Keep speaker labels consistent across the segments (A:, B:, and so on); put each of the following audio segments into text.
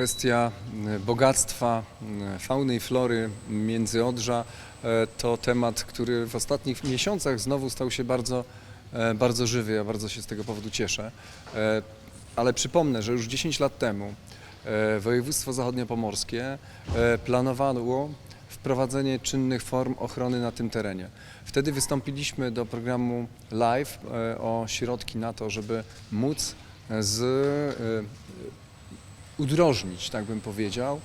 A: kwestia e, bogactwa e, fauny i flory Międzyodrza e, to temat, który w ostatnich miesiącach znowu stał się bardzo, bardzo żywy. Ja bardzo się z tego powodu cieszę. Ale przypomnę, że już 10 lat temu województwo zachodniopomorskie planowało wprowadzenie czynnych form ochrony na tym terenie. Wtedy wystąpiliśmy do programu LIFE e, o środki na to, żeby móc z udrożnić, tak bym powiedział, e,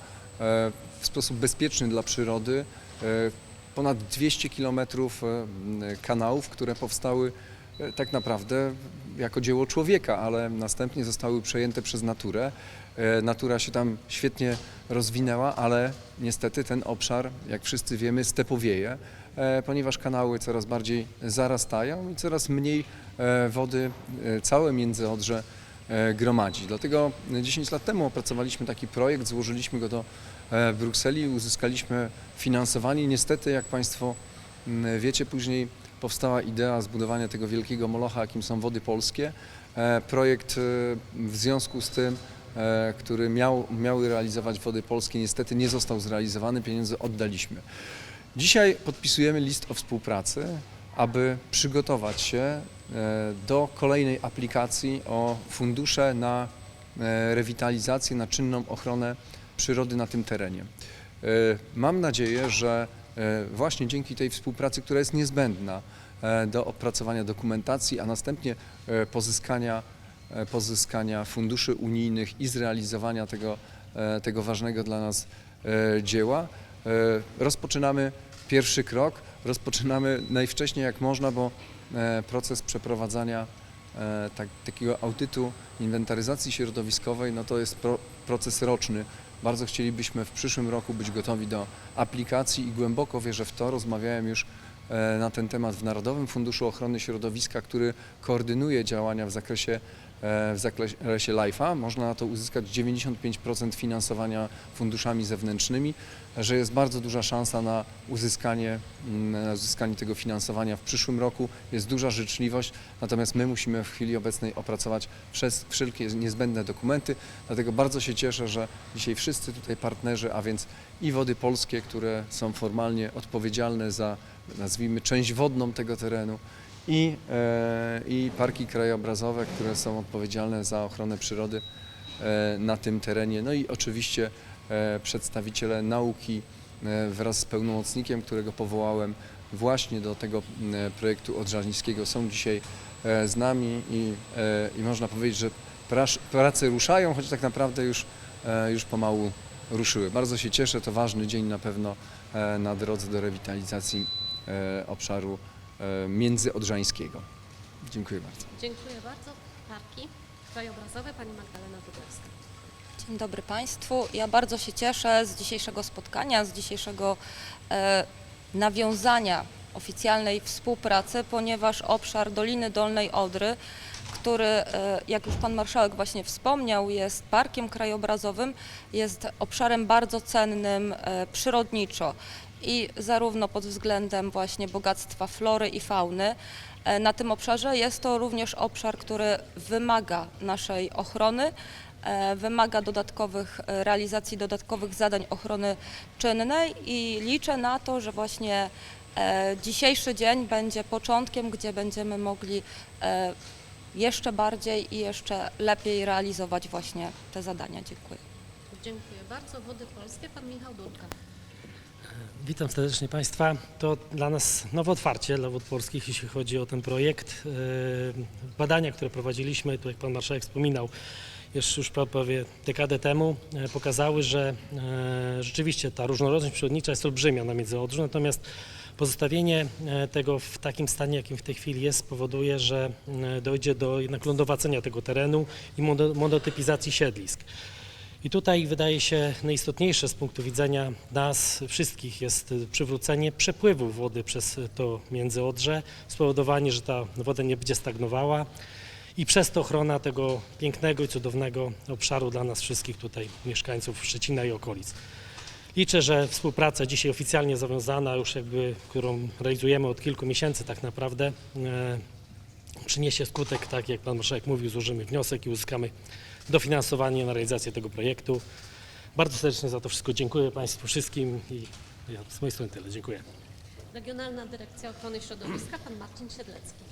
A: w sposób bezpieczny dla przyrody e, ponad 200 kilometrów e, kanałów, które powstały tak naprawdę jako dzieło człowieka, ale następnie zostały przejęte przez naturę. Natura się tam świetnie rozwinęła, ale niestety ten obszar, jak wszyscy wiemy, stepowieje, ponieważ kanały coraz bardziej zarastają i coraz mniej wody całe Międzyodrze gromadzi. Dlatego 10 lat temu opracowaliśmy taki projekt, złożyliśmy go do e, Brukseli, uzyskaliśmy finansowanie. Niestety, jak Państwo m, wiecie, później powstała idea zbudowania tego wielkiego molocha, jakim są wody polskie. E, Projekt e, w związku z tym, e, który miał, miały realizować wody polskie, niestety nie został zrealizowany, pieniądze oddaliśmy. Dzisiaj podpisujemy list o współpracy, aby przygotować się e, do kolejnej aplikacji o fundusze na e, rewitalizację, na czynną ochronę przyrody na tym terenie. E, Mam nadzieję, że e, właśnie dzięki tej współpracy, która jest niezbędna e, do opracowania dokumentacji, a następnie e, pozyskania, e, pozyskania funduszy unijnych i zrealizowania tego, e, tego ważnego dla nas e, dzieła, e, rozpoczynamy pierwszy krok. Rozpoczynamy najwcześniej jak można, bo e, proces przeprowadzania e, tak, takiego audytu inwentaryzacji środowiskowej, no to jest pro, proces roczny. Bardzo chcielibyśmy w przyszłym roku być gotowi do aplikacji i głęboko wierzę w to. Rozmawiałem już e, na ten temat w Narodowym Funduszu Ochrony Środowiska, który koordynuje działania w zakresie, e, w zakresie LIFE-a. Można na to uzyskać 95% finansowania funduszami zewnętrznymi, że jest bardzo duża szansa na uzyskanie, mm, na uzyskanie tego finansowania w przyszłym roku. Jest duża życzliwość, natomiast my musimy w chwili obecnej opracować wszelkie niezbędne dokumenty. Dlatego bardzo się cieszę, że dzisiaj wszyscy tutaj partnerzy, a więc i Wody Polskie, które są formalnie odpowiedzialne za, nazwijmy, część wodną tego terenu, i, e, i parki krajobrazowe, które są odpowiedzialne za ochronę przyrody e, na tym terenie. No i oczywiście e, przedstawiciele nauki wraz z pełnomocnikiem, którego powołałem właśnie do tego projektu odżarnickiego są dzisiaj z nami i, i można powiedzieć, że prace ruszają, choć tak naprawdę już, już pomału ruszyły. Bardzo się cieszę, to ważny dzień na pewno na drodze do rewitalizacji obszaru międzyodrzańskiego. Dziękuję bardzo.
B: Dziękuję bardzo. Parki krajobrazowe, pani Magdalena Wróblewska.
C: Dzień dobry Państwu. Ja bardzo się cieszę z dzisiejszego spotkania, z dzisiejszego e, nawiązania oficjalnej współpracy, ponieważ obszar Doliny Dolnej Odry, który, e, jak już Pan Marszałek właśnie wspomniał, jest parkiem krajobrazowym, jest obszarem bardzo cennym e, przyrodniczo i zarówno pod względem właśnie bogactwa flory i fauny. E, Na tym obszarze jest to również obszar, który wymaga naszej ochrony, e, wymaga dodatkowych e, realizacji dodatkowych zadań ochrony czynnej i liczę na to, że właśnie dzisiejszy dzień będzie początkiem, gdzie będziemy mogli jeszcze bardziej i jeszcze lepiej realizować właśnie te zadania. Dziękuję.
B: Dziękuję bardzo. Wody Polskie, pan Michał Durka.
D: Witam serdecznie Państwa. To dla nas nowe otwarcie dla Wód Polskich, jeśli chodzi o ten projekt. E, Badania, które prowadziliśmy, tu jak Pan Marszałek wspominał, jeszcze już prawie dekadę temu, e, pokazały, że e, rzeczywiście ta różnorodność przyrodnicza jest olbrzymia na Międzyodrzu, natomiast pozostawienie tego w takim stanie, jakim w tej chwili jest, spowoduje, że dojdzie do jednak lądowacenia tego terenu i mono- monotypizacji siedlisk. I tutaj wydaje się najistotniejsze z punktu widzenia nas wszystkich jest przywrócenie przepływu wody przez to Międzyodrze, spowodowanie, że ta woda nie będzie stagnowała i przez to ochrona tego pięknego i cudownego obszaru dla nas wszystkich tutaj mieszkańców Szczecina i okolic. Liczę, że współpraca dzisiaj oficjalnie zawiązana, już jakby, którą realizujemy od kilku miesięcy tak naprawdę, e, przyniesie skutek, tak jak Pan Marszałek mówił, złożymy wniosek i uzyskamy dofinansowanie na realizację tego projektu. Bardzo serdecznie za to wszystko dziękuję Państwu wszystkim i ja z mojej strony tyle. Dziękuję.
B: Regionalna Dyrekcja Ochrony Środowiska, pan Marcin Siedlecki.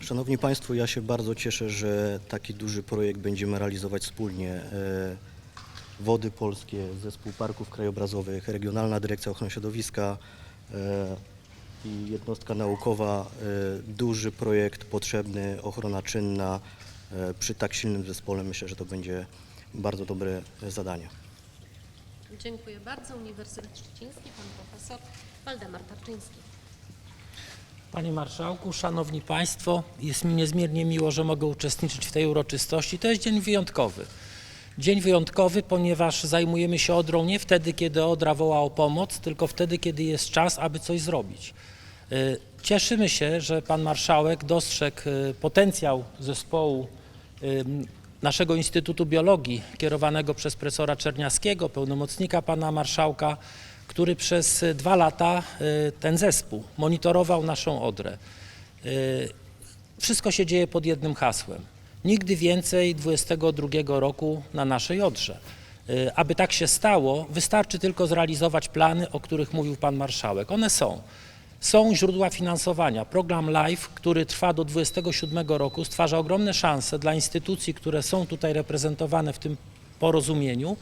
E: Szanowni Państwo, ja się bardzo cieszę, że taki duży projekt będziemy realizować wspólnie. E, Wody Polskie, Zespół Parków Krajobrazowych, Regionalna Dyrekcja Ochrony Środowiska e, i jednostka naukowa. E, Duży projekt, potrzebny, ochrona czynna. E, Przy tak silnym zespole myślę, że to będzie bardzo dobre e, zadanie.
B: Dziękuję bardzo. Uniwersytet Szczeciński, pan profesor Waldemar Tarczyński.
F: Panie Marszałku, Szanowni Państwo, jest mi niezmiernie miło, że mogę uczestniczyć w tej uroczystości. To jest dzień wyjątkowy. Dzień wyjątkowy, ponieważ zajmujemy się Odrą nie wtedy, kiedy Odra woła o pomoc, tylko wtedy, kiedy jest czas, aby coś zrobić. Y, Cieszymy się, że Pan Marszałek dostrzegł y, potencjał zespołu y, naszego Instytutu Biologii, kierowanego przez profesora Czerniawskiego, pełnomocnika Pana Marszałka, który przez dwa lata ten zespół monitorował naszą Odrę. Wszystko się dzieje pod jednym hasłem. Nigdy więcej 22 roku na naszej Odrze. Aby tak się stało, wystarczy tylko zrealizować plany, o których mówił Pan Marszałek. One są. Są źródła finansowania. Program LIFE, który trwa do 27 roku, stwarza ogromne szanse dla instytucji, które są tutaj reprezentowane w tym porozumieniu,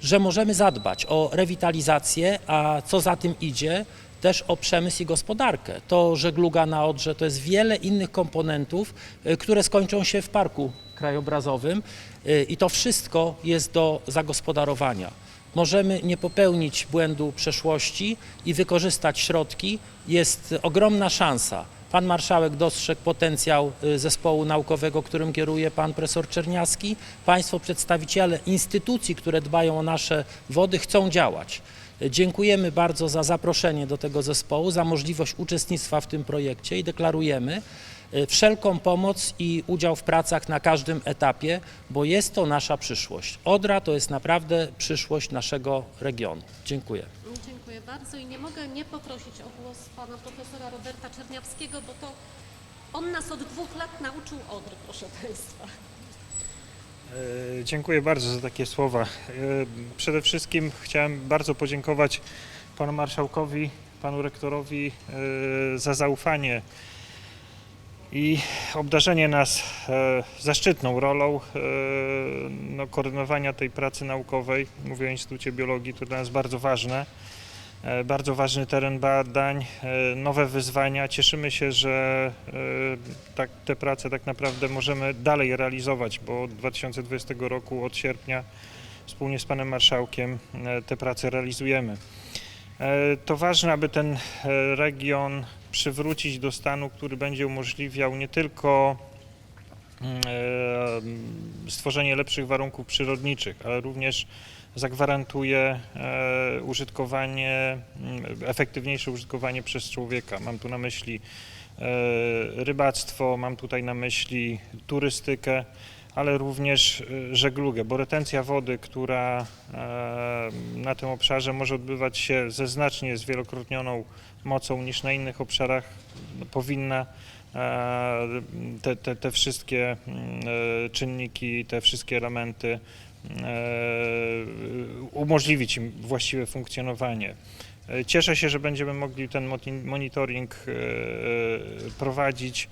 F: że możemy zadbać o rewitalizację, a co za tym idzie, też o przemysł i gospodarkę. To żegluga na Odrze to jest wiele innych komponentów, y, które skończą się w parku krajobrazowym y, i to wszystko jest do zagospodarowania. Możemy nie popełnić błędu przeszłości i wykorzystać środki. Jest ogromna szansa. Pan marszałek dostrzegł potencjał y, zespołu naukowego, którym kieruje pan profesor Czerniawski. Państwo przedstawiciele instytucji, które dbają o nasze wody, chcą działać. Dziękujemy bardzo za zaproszenie do tego zespołu, za możliwość uczestnictwa w tym projekcie i deklarujemy wszelką pomoc i udział w pracach na każdym etapie, bo jest to nasza przyszłość. Odra to jest naprawdę przyszłość naszego regionu. Dziękuję.
B: Dziękuję bardzo i nie mogę nie poprosić o głos pana profesora Roberta Czerniawskiego, bo to on nas od dwóch lat nauczył Odry, proszę państwa.
G: E, Dziękuję bardzo za takie słowa. E, Przede wszystkim chciałem bardzo podziękować panu marszałkowi, panu rektorowi e, za zaufanie i obdarzenie nas e, zaszczytną rolą e, no, koordynowania tej pracy naukowej. Mówię o Instytucie Biologii, to dla nas bardzo ważne. E, Bardzo ważny teren badań, nowe wyzwania. Cieszymy się, że tak, te prace tak naprawdę możemy dalej realizować, bo od 2020 roku, od sierpnia, wspólnie z panem marszałkiem te prace realizujemy. To ważne, aby ten region przywrócić do stanu, który będzie umożliwiał nie tylko mm, e, stworzenie lepszych warunków przyrodniczych, ale również zagwarantuje e, użytkowanie, mm, efektywniejsze użytkowanie przez człowieka. Mam tu na myśli e, rybactwo, mam tutaj na myśli turystykę, ale również e, żeglugę, bo retencja wody, która e, na tym obszarze może odbywać się ze znacznie zwielokrotnioną mocą niż na innych obszarach, powinna e, te, te, te wszystkie mm, e, czynniki, te wszystkie elementy umożliwić im właściwe funkcjonowanie. Cieszę się, że będziemy mogli ten monitoring prowadzić,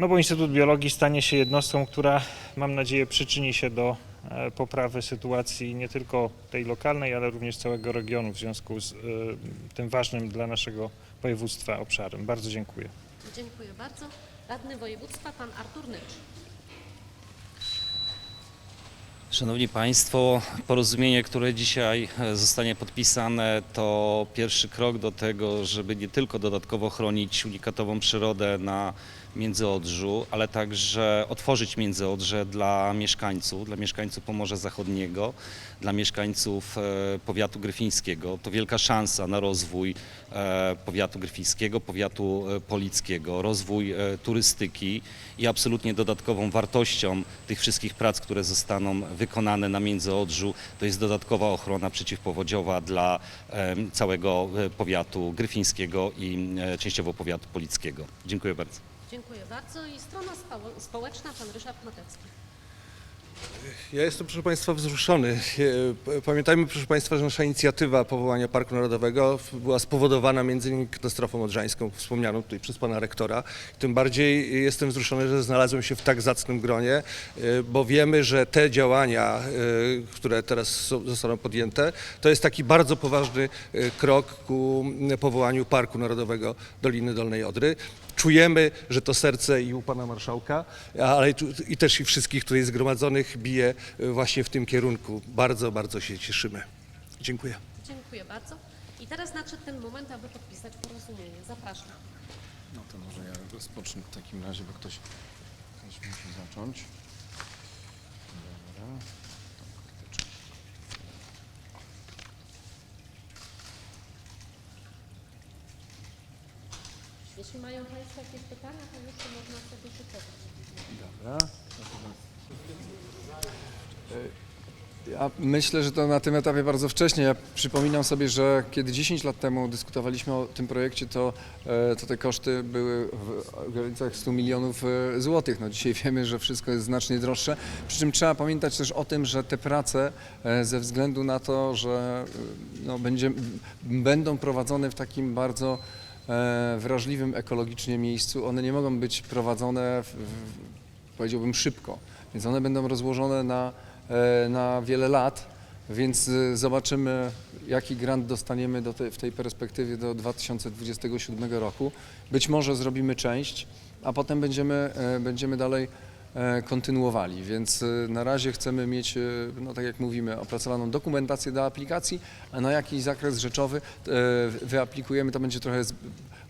G: no bo Instytut Biologii stanie się jednostką, która mam nadzieję przyczyni się do e, poprawy sytuacji nie tylko tej lokalnej, ale również całego regionu w związku z e, tym ważnym dla naszego województwa obszarem. Bardzo dziękuję.
B: Dziękuję bardzo. Radny województwa, pan Artur Nycz.
H: Szanowni Państwo, porozumienie, które dzisiaj e, zostanie podpisane, to pierwszy krok do tego, żeby nie tylko dodatkowo chronić unikatową przyrodę na Międzyodrzu, ale także otworzyć Międzyodrze dla mieszkańców, dla mieszkańców Pomorza Zachodniego, dla mieszkańców e, powiatu gryfińskiego. To wielka szansa na rozwój e, powiatu gryfińskiego, powiatu e, polickiego, rozwój turystyki i absolutnie dodatkową wartością tych wszystkich prac, które zostaną wykonane na Międzyodrzu, to jest dodatkowa ochrona przeciwpowodziowa dla całego powiatu gryfińskiego i częściowo powiatu polickiego. Dziękuję bardzo.
B: Dziękuję bardzo. I strona spo- społeczna, pan Ryszard Matecki.
I: Ja jestem, proszę Państwa, wzruszony. Pamiętajmy, proszę Państwa, że nasza inicjatywa powołania Parku Narodowego była spowodowana między innymi katastrofą odrzańską, wspomnianą tutaj przez Pana Rektora. Tym bardziej jestem wzruszony, że znalazłem się w tak zacnym gronie, e, bo wiemy, że te działania, e, które teraz zostaną podjęte, to jest taki bardzo poważny e, krok ku powołaniu Parku Narodowego Doliny Dolnej Odry. Czujemy, że to serce i u pana marszałka, ale tu, i też i wszystkich tutaj zgromadzonych bije e, właśnie w tym kierunku. Bardzo, bardzo się cieszymy. Dziękuję.
B: Dziękuję bardzo. I teraz nadszedł ten moment, aby podpisać porozumienie. Zapraszam.
A: No to może ja rozpocznę w takim razie, bo ktoś, ktoś musi zacząć. Dobra. To karteczka.
B: Jeśli mają Państwo jakieś pytania, to już można sobie szykować.
A: Dobra. Ja myślę, że to na tym etapie bardzo wcześnie. Ja przypominam sobie, że kiedy 10 lat temu dyskutowaliśmy o tym projekcie, to, e, to te koszty były w granicach 100 milionów e, złotych. No dzisiaj wiemy, że wszystko jest znacznie droższe. Przy czym trzeba pamiętać też o tym, że te prace e, ze względu na to, że no, będzie, będą prowadzone w takim bardzo wrażliwym ekologicznie miejscu, one nie mogą być prowadzone w, powiedziałbym szybko, więc one będą rozłożone na, e, na wiele lat, więc e, zobaczymy jaki grant dostaniemy do tej, w tej perspektywie do 2027 roku. Być może zrobimy część, a potem będziemy, e, będziemy dalej e, kontynuowali, więc e, na razie chcemy mieć, e, no tak jak mówimy, opracowaną dokumentację do aplikacji, a na jaki zakres rzeczowy e, wyaplikujemy, to będzie trochę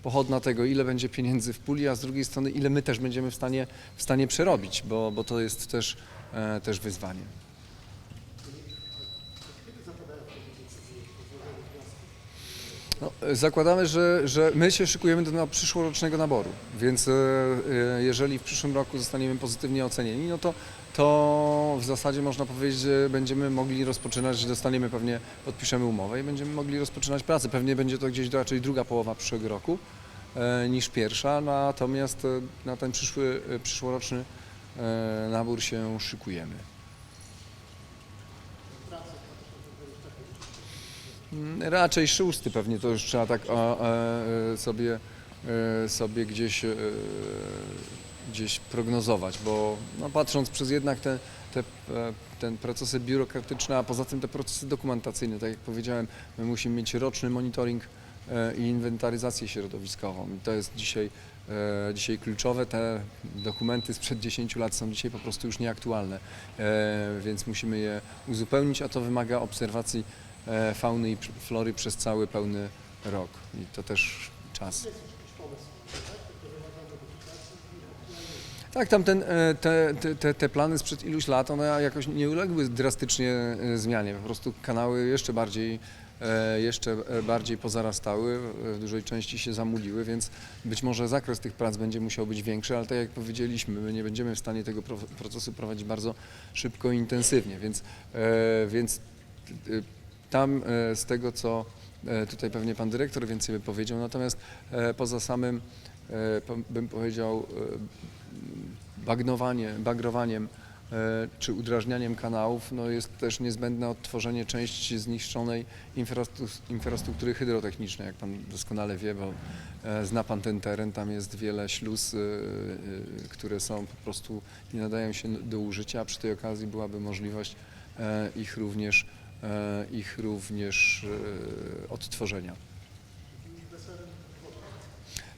A: pochodna tego, ile będzie pieniędzy w puli, a z drugiej strony, ile my też będziemy w stanie, w stanie przerobić, bo, bo to jest też, e, też wyzwanie. No, zakładamy, że, że my się szykujemy do przyszłorocznego naboru, więc e, e, jeżeli w przyszłym roku zostaniemy pozytywnie ocenieni, no to, to w zasadzie można powiedzieć, że będziemy mogli rozpoczynać, dostaniemy pewnie, podpiszemy umowę i będziemy mogli rozpoczynać pracę. Pewnie będzie to gdzieś raczej druga połowa przyszłego roku e, niż pierwsza, natomiast na ten przyszły, przyszłoroczny nabór się szykujemy. Raczej szósty pewnie to już trzeba tak e, sobie, e, sobie gdzieś, e, gdzieś prognozować, bo no, patrząc przez jednak te, te, ten procesy biurokratyczne, a poza tym te procesy dokumentacyjne, tak jak powiedziałem, my musimy mieć roczny monitoring i inwentaryzację środowiskową i to jest dzisiaj, dzisiaj kluczowe. Te dokumenty sprzed 10 lat są dzisiaj po prostu już nieaktualne, więc musimy je uzupełnić, a to wymaga obserwacji fauny i flory przez cały pełny rok i to też czas. Tak, tam ten, e, te, te- te, plany sprzed iluś lat, one jakoś nie uległy drastycznie e, zmianie. Po prostu kanały jeszcze bardziej, e, jeszcze e, bardziej pozarastały, e, w dużej części się zamuliły, więc być może zakres tych prac będzie musiał być większy, ale tak jak powiedzieliśmy, my nie będziemy w stanie tego pro- procesu prowadzić bardzo szybko i intensywnie, więc, e, więc e, tam e, z tego, co e, tutaj pewnie pan dyrektor więcej by powiedział, natomiast e, poza samym, bym powiedział, e, bagnowanie, bagrowaniem czy udrażnianiem kanałów, no jest też niezbędne odtworzenie części zniszczonej infrastruktury hydrotechnicznej, jak pan doskonale wie, bo zna pan ten teren, tam jest wiele śluz, które są po prostu, nie nadają się do użycia, przy tej okazji byłaby możliwość ich również, ich również e, odtworzenia.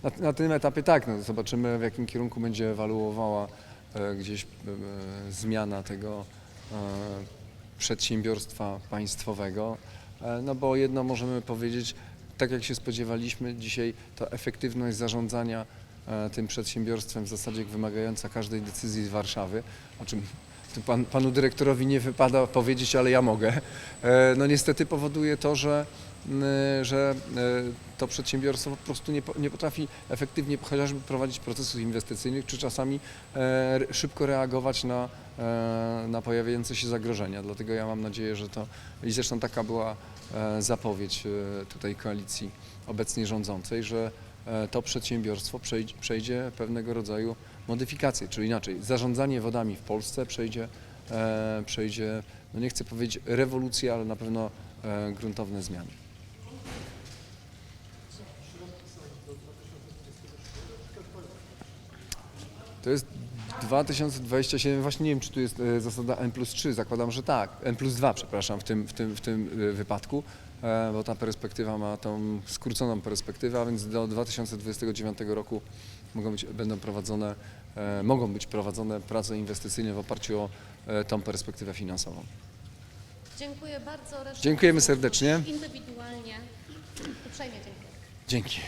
A: Na, na tym etapie tak, no, zobaczymy w jakim kierunku będzie ewaluowała e, gdzieś e, zmiana tego e, przedsiębiorstwa państwowego. E, no bo jedno możemy powiedzieć, tak jak się spodziewaliśmy, dzisiaj ta efektywność zarządzania e, tym przedsiębiorstwem w zasadzie wymagająca każdej decyzji z Warszawy, o czym pan, panu dyrektorowi nie wypada powiedzieć, ale ja mogę. E, No niestety powoduje to, że, że e, to przedsiębiorstwo po prostu nie, nie potrafi efektywnie chociażby prowadzić procesów inwestycyjnych, czy czasami e, szybko reagować na, na pojawiające się zagrożenia. Dlatego ja mam nadzieję, że to i zresztą taka była zapowiedź tutaj koalicji obecnie rządzącej, że to przedsiębiorstwo przejdzie, przejdzie pewnego rodzaju modyfikację, czyli inaczej, zarządzanie wodami w Polsce przejdzie e, przejdzie, no nie chcę powiedzieć rewolucję, ale na pewno e, gruntowne zmiany. To jest 2027, właśnie nie wiem, czy tu jest e, zasada N plus 3, zakładam, że tak, N plus 2, przepraszam, w tym, w tym, w tym e, wypadku, e, bo ta perspektywa ma tą skróconą perspektywę, a więc do 2029 roku mogą być, będą prowadzone, e, mogą być prowadzone prace inwestycyjne w oparciu o e, tą perspektywę finansową.
B: Dziękuję bardzo.
A: Dziękujemy serdecznie.
B: Indywidualnie. Uprzejmie dziękuję.
A: Dzięki.